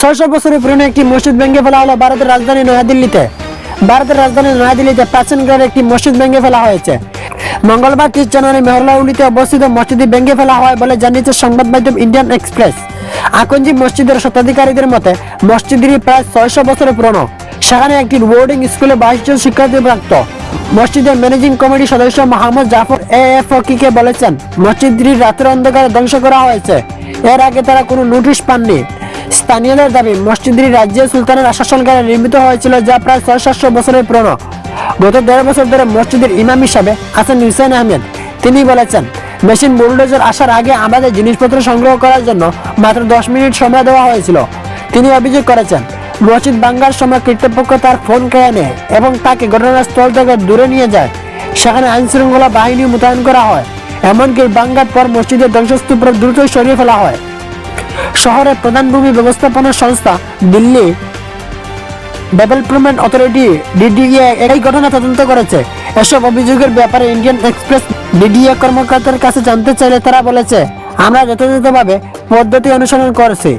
ছয়শো বছরের পুরনো একটি মসজিদ ভেঙে ফেলা হলো ভারতের রাজধানী নয়াদিল্লিতে। ভারতের রাজধানী নয়াদিল্লিতে প্রাচীন প্রাচীনকালের একটি মসজিদ ভেঙে ফেলা হয়েছে। মঙ্গলবার তিরিশ জানুয়ারি মেহরলাউলিতে অবস্থিত মসজিদটি ভেঙে ফেলা হয় বলে জানিয়েছে সংবাদ মাধ্যম ইন্ডিয়ান এক্সপ্রেস। আকঞ্জি মসজিদের শতাধিকারীদের মতে, মসজিদটি প্রায় ছয়শো বছরের পুরনো। সেখানে একটি বোর্ডিং স্কুলে বাইশ জন শিক্ষার্থী প্রাপ্ত। মসজিদের ম্যানেজিং কমিটি সদস্য মোহাম্মদ জাফর এ এফ ফকিকে বলেছেন, মসজিদটি রাতের অন্ধকারে ধ্বংস করা হয়েছে। এর আগে তারা কোনো নোটিশ পাননি। স্থানীয়দের দাবি, মসজিদটি রাজ্যের সুলতানের শাসনকালে নির্মিত হয়েছিল যা প্রায় ছয় সাতশো বছরের পুরনো। গত দেড় বছর ধরে মসজিদের ইমাম হিসাবে আছেন হুসেন আহমেদ। তিনি বলেছেন, মেশিন বুলডোজার আসার আগে আমাদের জিনিসপত্র সংগ্রহ করার জন্য মাত্র দশ মিনিট সময় দেওয়া হয়েছিল। তিনি অভিযোগ করেছেন, মসজিদ বাঙ্গার সময় কর্তৃপক্ষ তার ফোন কেড়ে নেয় এবং তাকে ঘটনাস্থল থেকে দূরে নিয়ে যায়। সেখানে আইন শৃঙ্খলা বাহিনী মোতায়েন করা হয়। এমনকি বাঙ্গার পর মসজিদের ধ্বংসস্তূপের দ্রুতই সরিয়ে ফেলা হয়। শহরের প্রধান ভূমি ব্যবস্থাপনা সংস্থা দিল্লি। ডেভেলপমেন্ট অথরিটি ডিডিএ এই ঘটনা তদন্ত করেছে। এসব অভিযোগের ব্যাপারে ইন্ডিয়ান এক্সপ্রেস ডিডিএ কর্মকর্তার কাছে জানতে চাইলে তারা বলেছে, আমরা যথাযথভাবে পদ্ধতি অনুসরণ করেছি।